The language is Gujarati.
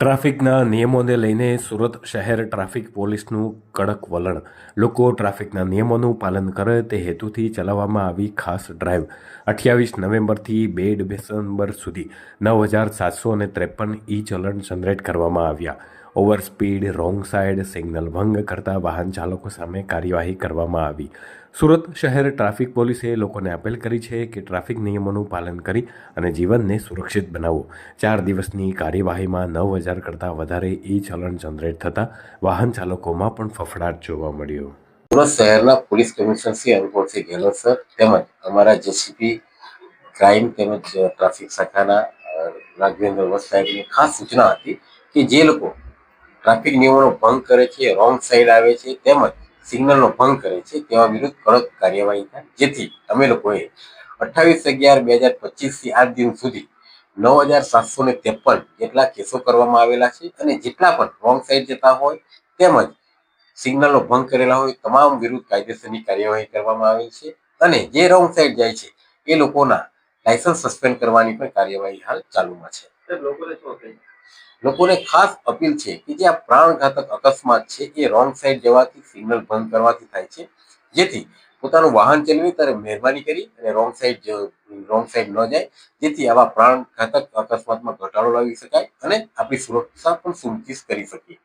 ટ્રાફિકના નિયમોને લઈને સુરત શહેર ટ્રાફિક પોલીસનું કડક વલણ. લોકો ટ્રાફિકના નિયમોનું પાલન કરે તે હેતુથી ચલાવવામાં આવી ખાસ ડ્રાઈવ. અઠ્યાવીસ નવેમ્બરથી બે ડિસેમ્બર સુધી નવ હજાર સાતસો અને ત્રેપન ઈ ચલણ જનરેટ કરવામાં આવ્યા. Over speed wrong side signal ભંગ કરતા વાહન ચાલકો સામે કાર્યવાહી કરવામાં આવી. સુરત શહેર ટ્રાફિક પોલીસે લોકોને અપીલ કરી છે કે ટ્રાફિક નિયમોનું પાલન કરી અને જીવનને સુરક્ષિત બનાવો ચાર દિવસની કાર્યવાહીમાં નવ હજાર કરતાં વધારે ઈ ચલણ જનરેટ થતાં વાહન ચાલકોમાં પણ ફફડાટ જોવા મળ્યો. સુરત શહેરના police commissioner Shri Anupamsingh Gehlot sir તેમજ અમારા જેસીપી ક્રાઇમ તેમજ ટ્રાફિક શાખાના રાઘવેન્દ્ર વત્સ સાહેબની ખાસ સૂચના હતી કે જે લોકો ટ્રાફિક નિયમોનો ભંગ કરે છે રોંગ સાઈડ આવે છે, તેમજ સિગ્નલનો ભંગ કરે છે તેવા વિરુદ્ધ કડક કાર્યવાહી થાય. જેથી અમે લોકોએ અઠ્ઠાવીસ અગિયાર બે હજાર પચીસથી આજ દિન સુધી નવ હજાર સાતસો ને ત્રેપન જેટલા કેસો કરવામાં આવેલા છે અને જેટલા પણ રોંગ સાઈડ જતા હોય, તેમજ સિગ્નલનો ભંગ કરેલા હોય, તમામ વિરુદ્ધ કાયદેસરની કાર્યવાહી કરવામાં આવી છે. અને જે રોંગ સાઈડ જાય છે, એ લોકોના લાયસન્સ સસ્પેન્ડ કરવાની પણ કાર્યવાહી હાલ ચાલુમાં છે. લોકોને ખાસ અપીલ છે કે જે આ પ્રાણઘાતક અકસ્માત છે એ રોંગ સાઈડ જવાથી સિગ્નલ ભંગ કરવાથી થાય છે. જેથી પોતાનું વાહન ચલાવી ત્યારે મહેરબાની કરી અને રોંગ સાઈડ રોંગ સાઈડ ન જાય. જેથી આવા પ્રાણઘાતક અકસ્માતમાં ઘટાડો લાવી શકાય અને આપણી સુરક્ષા પણ સુનિશ્ચિત કરી શકીએ.